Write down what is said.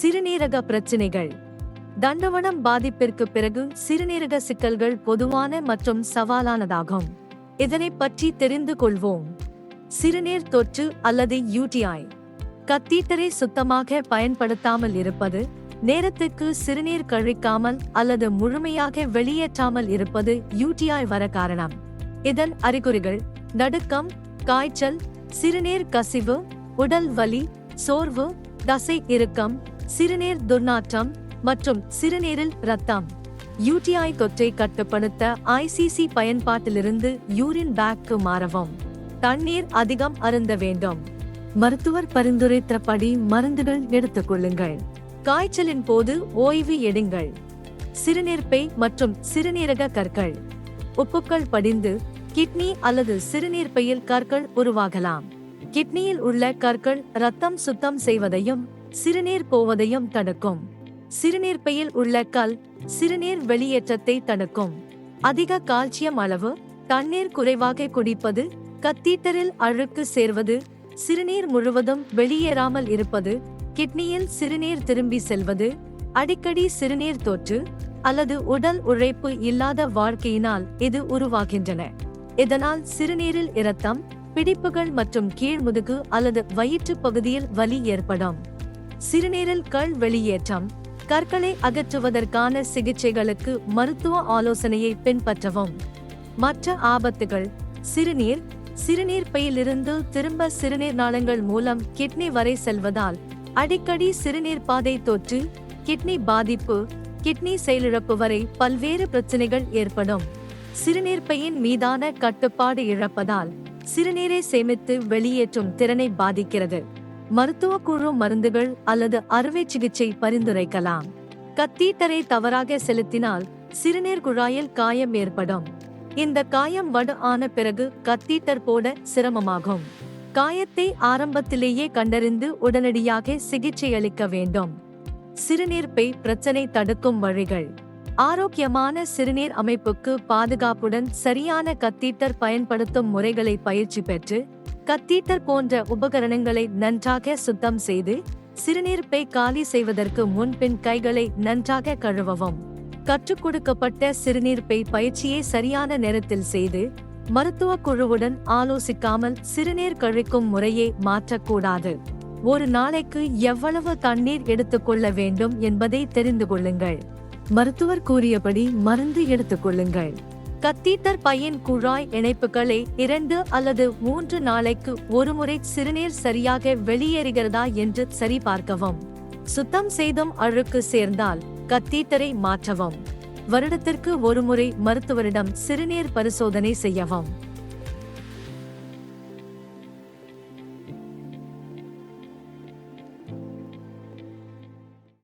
சிறுநீரக பிரச்சினைகள். தண்டவனம் பாதிப்பிற்கு பிறகு சிறுநீரக சிக்கல்கள் பொதுவான மற்றும் சவாலானதாகும். இதனை பற்றி தெரிந்து கொள்வோம். சிறுநீர் தொற்று அல்லது யூடிஐ. கத்தீட்டரை சுத்தமாக பயன்படுத்தாமல் இருப்பது நேரத்துக்கு சிறுநீர் கழிக்காமல் அல்லது முழுமையாக வெளியேற்றாமல் இருப்பது யூடிஐ வர காரணம். இதன் அறிகுறிகள் நடுக்கம் காய்ச்சல் சிறுநீர் கசிவு உடல் வலி சோர்வு தசை இறுக்கம் சிறுநீர் துர்நாற்றம் மற்றும் சிறுநீரில் இரத்தம். யூடிஐ தொற்றை கட்டுப்படுத்த ஐசிசி பயன்பாட்டிலிருந்து யூரின் பேக்கு மாறவும். தண்ணீர் அதிகம் அருந்த வேண்டும். மருத்துவர் பரிந்துரைத்தபடி மருந்துகள் எடுத்துக் கொள்ளுங்கள். காய்ச்சலின் போது ஓய்வு எடுங்கள். சிறுநீர்ப்பை மற்றும் சிறுநீரக கற்கள். உப்புக்கள் படிந்து கிட்னி அல்லது சிறுநீர்ப்பையில் கற்கள் உருவாகலாம். கிட்னியில் உள்ள கற்கள் ரத்தம் சுத்தம் செய்வதையும் சிறுநீர் போவதையும் தடுக்கும். சிறுநீர்ப்பையில் உள்ள கல் சிறுநீர் வெளியேற்றத்தை தடுக்கும். அதிக கால்சியம் அளவு தண்ணீர் குறைவாக குடிப்பது கத்தீட்டரில் அழுக்கு சேர்வது சிறுநீர் முழுவதும் வெளியேறாமல் இருப்பது கிட்னியில் சிறுநீர் திரும்பி செல்வது அடிக்கடி சிறுநீர் தொற்று அல்லது உடல் உழைப்பு இல்லாத வாழ்க்கையினால் இது உருவாகின்றன. இதனால் சிறுநீரில் இரத்தம் பிடிப்புகள் மற்றும் கீழ்முதுகு அல்லது வயிற்று பகுதியில் வலி ஏற்படும். சிறுநீரில் கள் வெளியேற்றம் கற்களை அகற்றுவதற்கான சிகிச்சைகளுக்கு மருத்துவ ஆலோசனையை பின்பற்றவும். மற்ற ஆபத்துகள் சிறுநீர் சிறுநீர் பையிலிருந்து திரும்ப சிறுநீர் நாளங்கள் மூலம் கிட்னி வரை செல்வதால் அடிக்கடி சிறுநீர் பாதை தொற்று கிட்னி பாதிப்பு கிட்னி செயலிழப்பு வரை பல்வேறு பிரச்சனைகள் ஏற்படும். சிறுநீர் பையின் மீதான கட்டுப்பாடு இழப்பதால் சிறுநீரை சேமித்து வெளியேற்றும் திறனை பாதிக்கிறது. மருத்துவ குழு மருந்துகள் அல்லது அறுவை சிகிச்சை பரிந்துரைக்கலாம். கத்தீட்டரை தவறாக செலுத்தினால் சிறுநீர் குழாயில் காயம் ஏற்படும். இந்த காயம் வடு ஆன பிறகு கத்தீட்டர் போட சிரமமாகும். காயத்தை ஆரம்பத்திலேயே கண்டறிந்து உடனடியாக சிகிச்சை அளிக்க வேண்டும். சிறுநீர்ப்பை பிரச்சனை தடுக்கும் வழிகள். ஆரோக்கியமான சிறுநீர் அமைப்புக்கு பாதுகாப்புடன் சரியான கத்தீட்டர் பயன்படுத்தும் முறைகளை பயிற்சி பெற்று கத்தீட்டர் போன்ற உபகரணங்களை நன்றாக சுத்தம் செய்து சிறுநீர்ப்பை காலி செய்வதற்கு முன்பின் கைகளை நன்றாக கழுவவும். கற்றுக் கொடுக்கப்பட்ட சிறுநீர்ப்பை பயிற்சியை சரியான நேரத்தில் செய்து மருத்துவ குழுவுடன் ஆலோசிக்காமல் சிறுநீர் கழிக்கும் முறையை மாற்றக்கூடாது. ஒரு நாளைக்கு எவ்வளவு தண்ணீர் எடுத்துக்கொள்ள வேண்டும் என்பதை தெரிந்து கொள்ளுங்கள். மருத்துவர் கூறியபடி மருந்து எடுத்துக்கொள்ளுங்கள் கத்தீட்டர் பையின் குழாய் இணைப்புகளை இரண்டு அல்லது மூன்று நாளைக்கு ஒருமுறை சிறுநீர் சரியாக வெளியேறுகிறதா என்று சரிபார்க்கவும். சுத்தம் செய்தும் அழுக்கு சேர்ந்தால் கத்தீட்டரை மாற்றவும். வருடத்திற்கு ஒருமுறை மருத்துவரிடம் சிறுநீர் பரிசோதனை செய்யவும்.